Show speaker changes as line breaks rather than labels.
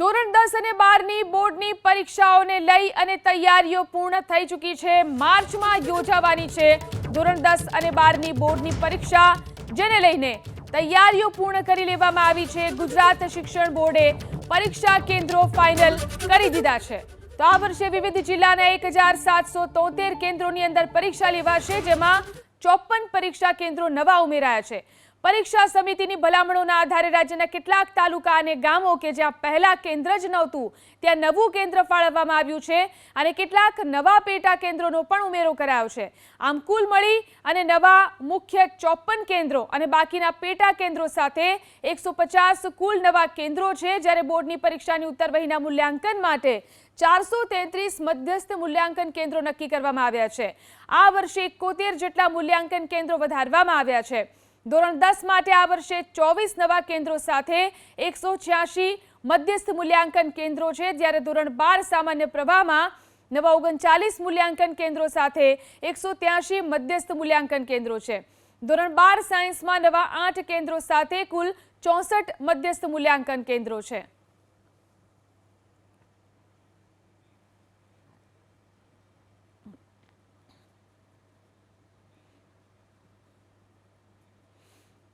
ધોરણ દસ અને બારની બોર્ડની પરીક્ષાઓને લઈ અને તૈયારીઓ પૂર્ણ થઈ ચૂકી છે. માર્ચમાં યોજાવાની છે ધોરણ દસ અને બારની બોર્ડની પરીક્ષા, જેને લઈને તૈયારીઓ પૂર્ણ કરી લેવામાં આવી છે. ગુજરાત શિક્ષણ બોર્ડે પરીક્ષા કેન્દ્રો ફાઇનલ કરી દીધા છે. તો આ વર્ષે વિવિધ જિલ્લાના એક હજાર સાતસો તોતેર કેન્દ્રોની અંદર પરીક્ષા લેવાશે, જેમાં ચોપન પરીક્ષા કેન્દ્રો નવા ઉમેરાયા છે. પરીક્ષા સમિતિની ભલામણોના આધારે રાજ્યના કેટલાક તાલુકા અને ગામો કે જ્યાં પહેલા કેન્દ્ર જ નહોતું, ત્યાં નવું કેન્દ્ર ફાળવવામાં આવ્યું છે અને કેટલાક નવા પેટા કેન્દ્રોનો પણ ઉમેરો કરાયો છે. આમ કુલ મળી અને નવા મુખ્ય ચોપન કેન્દ્રો અને બાકીના પેટા કેન્દ્રો સાથે એકસો કુલ નવા કેન્દ્રો છે જ્યારે બોર્ડની પરીક્ષાની ઉત્તર વહીના મૂલ્યાંકન માટે ચારસો તેત્રીસ મધ્યસ્થ મૂલ્યાંકન કેન્દ્રો નક્કી કરવામાં આવ્યા છે. આ વર્ષે એકોતેર જેટલા મૂલ્યાંકન કેન્દ્રો વધારવામાં આવ્યા છે. ધોરણ દસ માટે આ વર્ષે ચોવીસ નવા કેન્દ્રો સાથે એકસો છ્યાસી મધ્યસ્થ મૂલ્યાંકન કેન્દ્રો છે. જ્યારે ધોરણ બાર સામાન્ય પ્રવાહમાં નવા ઓગણચાલીસ મૂલ્યાંકન કેન્દ્રો સાથે એકસો ત્યાસી મધ્યસ્થ મૂલ્યાંકન કેન્દ્રો છે. ધોરણ બાર સાયન્સમાં નવા આઠ કેન્દ્રો સાથે કુલ ચોસઠ મધ્યસ્થ મૂલ્યાંકન કેન્દ્રો છે.